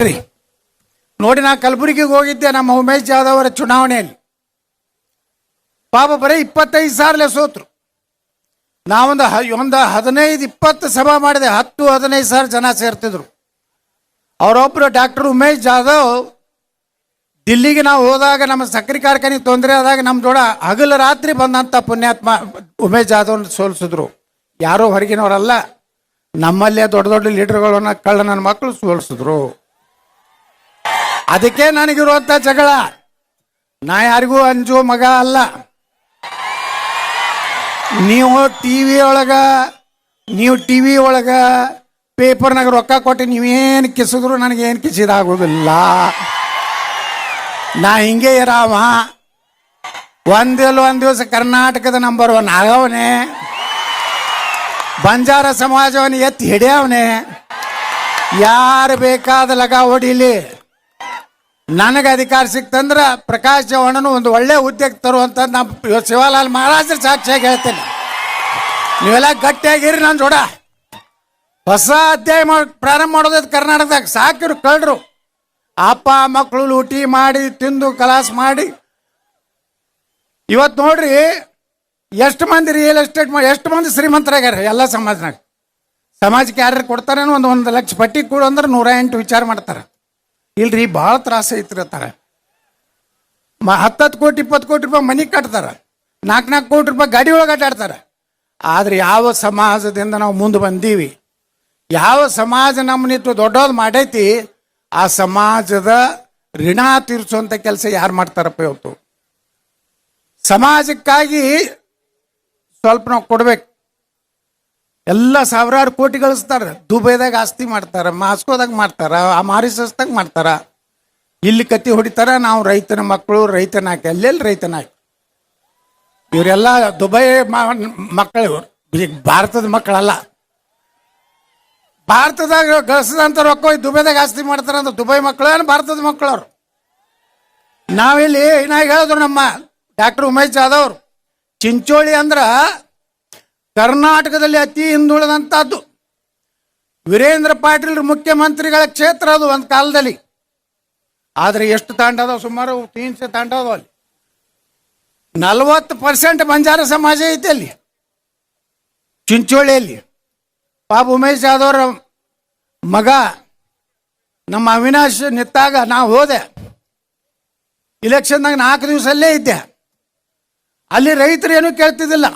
ರೀ ನೋಡಿ ನಾ ಕಲಬುರಗಿಗೆ ಹೋಗಿದ್ದೆ ನಮ್ಮ ಉಮೇಶ್ ಜಾಧವ್ ಅವರ ಚುನಾವಣೆಯಲ್ಲಿ. ಪಾಪ ಬರೀ ಇಪ್ಪತ್ತೈದು ಸಾವಿರಲೆ ಸೋತ್ರು. ನಾವೊಂದು ಹ, ಒಂದು ಹದಿನೈದು ಇಪ್ಪತ್ತು ಸಭಾ ಮಾಡಿದೆ, ಹತ್ತು ಹದಿನೈದು ಸಾವಿರ ಜನ ಸೇರ್ತಿದ್ರು. ಅವರೊಬ್ಬರು ಡಾಕ್ಟರ್ ಉಮೇಶ್ ಜಾಧವ್, ದಿಲ್ಲಿಗೆ ನಾವು ಹೋದಾಗ ನಮ್ಮ ಸಕ್ಕರೆ ಕಾರ್ಖಾನೆಗೆ ತೊಂದರೆ ಆದಾಗ ನಮ್ಮ ಜೋಡ ಹಗಲು ರಾತ್ರಿ ಬಂದಂಥ ಪುಣ್ಯಾತ್ಮ ಉಮೇಶ್ ಜಾಧವ್ ಸೋಲಿಸಿದ್ರು. ಯಾರೋ ಹೊರಗಿನವರಲ್ಲ, ನಮ್ಮಲ್ಲೇ ದೊಡ್ಡ ದೊಡ್ಡ ಲೀಡರ್ಗಳನ್ನ ಕಳ್ಳ ನನ್ನ ಮಕ್ಕಳು ಸೋಲಿಸಿದ್ರು. ಅದಕ್ಕೆ ನನಗಿರುವಂಥ ಜಗಳ. ನಾ ಯಾರಿಗೂ ಅಂಜು ಮಗ ಅಲ್ಲ. ನೀವು ಟಿವಿ ಒಳಗ, ನೀವು ಟಿವಿ ಒಳಗ ಪೇಪರ್ನಾಗ ರೊಕ್ಕ ಕೊಟ್ಟು ನೀವೇನು ಕಿಸಿದ್ರು ನನಗೇನು ಕಿಸಿದಾಗೋದಿಲ್ಲ. ನಾ ಹಿಂಗೆ ಇರಾವ ಒಂದಿಲ್ಲ ಒಂದು ದಿವಸ ಕರ್ನಾಟಕದ ನಂಬರ್ ಒನ್ ಆಗವನೆ. ಬಂಜಾರ ಸಮಾಜವನ್ನು ಎತ್ತಿ ಹಿಡಿಯವನೇ. ಯಾರು ಬೇಕಾದ ಲಗ ಹೊಡಿಲಿ. ನನಗೆ ಅಧಿಕಾರ ಸಿಕ್ತಂದ್ರೆ ಪ್ರಕಾಶ್ ಚವ್ಹಾಣನು ಒಂದು ಒಳ್ಳೆ ಹುದ್ದೆಗೆ ತರುವಂತ ನಮ್ಮ ಶಿವಲಾಲ್ ಮಹಾರಾಜರ ಸಾಕ್ಷಿಯಾಗಿ ಹೇಳ್ತೇನೆ. ನೀವೆಲ್ಲ ಗಟ್ಟಿಯಾಗಿರಿ ನನ್ನ ಜೋಡ. ಹೊಸ ಅಧ್ಯಾಯ ಪ್ರಾರಂಭ ಮಾಡೋದೈತೆ ಕರ್ನಾಟಕದಾಗ. ಸಾಕಿರು ಕಳ್ರು. ಅಪ್ಪ ಮಕ್ಕಳು ಲೂಟಿ ಮಾಡಿ, ತಿಂದು ಕಲಾಸ್ ಮಾಡಿ. ಇವತ್ತು ನೋಡ್ರಿ, ಎಷ್ಟು ಮಂದಿ ರಿಯಲ್ ಎಸ್ಟೇಟ್ ಮಾಡಿ ಎಷ್ಟು ಮಂದಿ ಶ್ರೀಮಂತರಾಗ್ಯಾರ ಎಲ್ಲ ಸಮಾಜನಾಗ. ಸಮಾಜಕ್ಕೆ ಯಾರು ಕೊಡ್ತಾರೇನೋ ಒಂದು ಒಂದು ಲಕ್ಷ ಪಟ್ಟಿ ಕೂಡ ಅಂದ್ರೆ ನೂರ ಎಂಟು ವಿಚಾರ ಮಾಡ್ತಾರೆ. ಇಲ್ರಿ, ಭಾಳ ತ್ರಾಸ ಐತ್ರಿ ಮ, ಹತ್ತತ್ತು ಕೋಟಿ, ಇಪ್ಪತ್ತು ಕೋಟಿ ರೂಪಾಯಿ ಮನೆ ಕಟ್ತಾರೆ. ನಾಲ್ಕು ನಾಲ್ಕು ಕೋಟಿ ರೂಪಾಯಿ ಗಾಡಿ ಒಳಗೆ ಆಟಾಡ್ತಾರೆ ಆದ್ರೆ ಯಾವ ಸಮಾಜದಿಂದ ನಾವು ಮುಂದೆ ಬಂದೀವಿ? ಯಾವ ಸಮಾಜ ನಮ್ಮನಿತ್ತು ದೊಡ್ಡೋದು ಮಾಡೈತಿ, ಆ ಸಮಾಜದ ಋಣ ತೀರಿಸುವಂಥ ಕೆಲಸ ಯಾರು ಮಾಡ್ತಾರಪ್ಪ ಇವತ್ತು? ಸಮಾಜಕ್ಕಾಗಿ ಸ್ವಲ್ಪ ನಾವು ಕೊಡ್ಬೇಕು. ಎಲ್ಲ ಸಾವಿರಾರು ಕೋಟಿ ಗಳಿಸ್ತಾರೆ ದುಬೈದಾಗ ಆಸ್ತಿ ಮಾಡ್ತಾರ, ಮಾಸ್ಕೋದಾಗ ಮಾಡ್ತಾರ, ಆ ಮಾರಿಸಸ್ದಾಗ ಮಾಡ್ತಾರ. ಇಲ್ಲಿ ಕತ್ತಿ ಹೊಡಿತಾರ, ನಾವು ರೈತನ ಮಕ್ಕಳು, ರೈತನ ಹಾಕಿ ಎಲ್ಲೆಲ್ಲಿ ರೈತನ ಹಾಕಿ ಇವರೆಲ್ಲ ದುಬೈ ಮಕ್ಕಳು ಭಾರತದ ಮಕ್ಕಳಲ್ಲ. ಭಾರತದಾಗ ಗಳಿಸಿದಂಥ ರೊಕ್ಕ ದುಬೈದಾಗ ಆಸ್ತಿ ಮಾಡ್ತಾರ ಅಂತ ದುಬೈ ಮಕ್ಕಳು ಭಾರತದ ಮಕ್ಕಳು ಅವ್ರು ನಾವಿಲ್ಲಿ ಇನ್ನಾಗ ಹೇಳಿದ್ರು ನಮ್ಮ ಡಾಕ್ಟರ್ ಉಮೇಶ್ ಜಾಧವ್ ಚಿಂಚೋಳಿ ಅಂದ್ರ ಕರ್ನಾಟಕದಲ್ಲಿ ಅತಿ ಹಿಂದುಳಿದಂಥದ್ದು ವೀರೇಂದ್ರ ಪಾಟೀಲ್ ಮುಖ್ಯಮಂತ್ರಿಗಳ ಕ್ಷೇತ್ರ ಅದು ಒಂದು ಕಾಲದಲ್ಲಿ. ಆದರೆ ಎಷ್ಟು ತಾಂಡ ಅದಾವ ಸುಮಾರು ತೀನ್ಸೆ ತಾಂಡ ಅದಾವ ಅಲ್ಲಿ. ನಲವತ್ತು ಪರ್ಸೆಂಟ್ ಬಂಜಾರ ಸಮಾಜ ಐತೆ ಅಲ್ಲಿ. ಚಿಂಚೋಳಿಯಲ್ಲಿ. ಪಾಪ ಉಮೇಶ್ ಯಾದವ್ರ ಮಗ, ನಮ್ಮ ಅವಿನಾಶ್ ನಿತ್ತಾಗ ನಾ ಹೋದೆ. ಇಲೆಕ್ಷನ್ದಾಗ ನಾಲ್ಕು ದಿವಸಲ್ಲೇ ಇದ್ದೆ. ಅಲ್ಲಿ ರೈತರು ಏನೂ ಕೇಳ್ತಿದ್ದಿಲ್ಲ.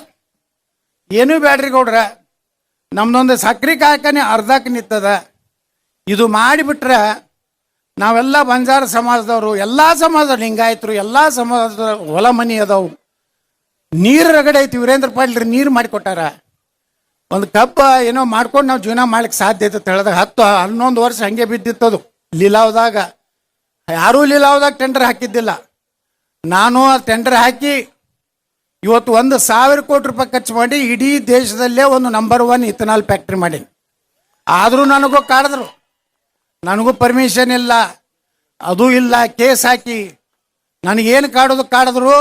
ಏನೂ ಬ್ಯಾಡ್ರಿ ಗೌಡ್ರ. ನಮ್ದೊಂದು ಸಕ್ರೆ ಕಾರ್ಖಾನೆ ಅರ್ಧಕ್ಕೆ ನಿಂತದ. ಇದು ಮಾಡಿಬಿಟ್ರೆ ನಾವೆಲ್ಲ ಬಂಜಾರ ಸಮಾಜದವರು, ಎಲ್ಲ ಸಮಾಜ ಲಿಂಗಾಯತರು, ಎಲ್ಲ ಸಮಾಜದ ಹೊಲ ಮನಿ ಅದಾವು. ನೀರು ರಗಡೆ ಐತಿ, ವೀರೇಂದ್ರ ಪಾಟೀಲ್ ನೀರು ಮಾಡಿಕೊಟ್ಟಾರ. ಒಂದು ಕಬ್ಬ ಏನೋ ಮಾಡ್ಕೊಂಡು ನಾವು ಜೀವನ ಮಾಡ್ಲಿಕ್ಕೆ ಸಾಧ್ಯ ಐತೆ ಹೇಳಿದಾಗ ಹತ್ತು, ಹನ್ನೊಂದು ವರ್ಷ ಹಂಗೆ ಬಿದ್ದಿತ್ತದು ಲೀಲಾವದಾಗ. ಯಾರೂ ಲೀಲಾವದಾಗ ಟೆಂಡರ್ ಹಾಕಿದ್ದಿಲ್ಲ. ನಾನು ಆ ಟೆಂಡರ್ ಹಾಕಿ ಇವತ್ತು ಒಂದು ಸಾವಿರ ಕೋಟಿ ರೂಪಾಯಿ ಖರ್ಚು ಮಾಡಿ ಇಡೀ ದೇಶದಲ್ಲೇ ಒಂದು ನಂಬರ್ ಒನ್ ಇಥನಾಲ್ ಫ್ಯಾಕ್ಟ್ರಿ ಮಾಡಿ ಆದರೂ ನನಗೂ ಕಾಡಿದ್ರು. ನನಗೂ ಪರ್ಮಿಷನ್ ಇಲ್ಲ. ಅದು ಇಲ್ಲ, ಕೇಸ್ ಹಾಕಿ. ನನಗೇನು ಕಾಡೋದು ಕಾಡಿದ್ರು.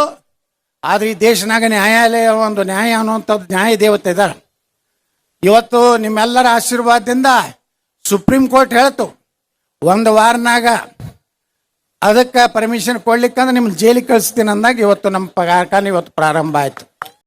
ಆದರೆ ಈ ದೇಶನಾಗ ನ್ಯಾಯಾಲಯ ಒಂದು ನ್ಯಾಯ ಅನ್ನುವಂಥದ್ದು ನ್ಯಾಯ ದೇವತೆ ಇದ್ದಾರೆ ಇವತ್ತು ನಿಮ್ಮೆಲ್ಲರ ಆಶೀರ್ವಾದದಿಂದ ಸುಪ್ರೀಂ ಕೋರ್ಟ್ ಹೇಳ್ತು, ಒಂದು ವಾರನಾಗ ಅದಕ್ಕೆ ಪರ್ಮಿಷನ್ ಕೊಡ್ಲಿಕ್ಕಂದ್ರೆ ನಿಮ್ಮ ಜೈಲಿಗೆ ಕಳಿಸ್ತೀನಿ ಅಂದಾಗ ಇವತ್ತು ನಮ್ಮ ಕಾರ್ಖಾನೆ ಇವತ್ತು ಪ್ರಾರಂಭ ಆಯಿತು.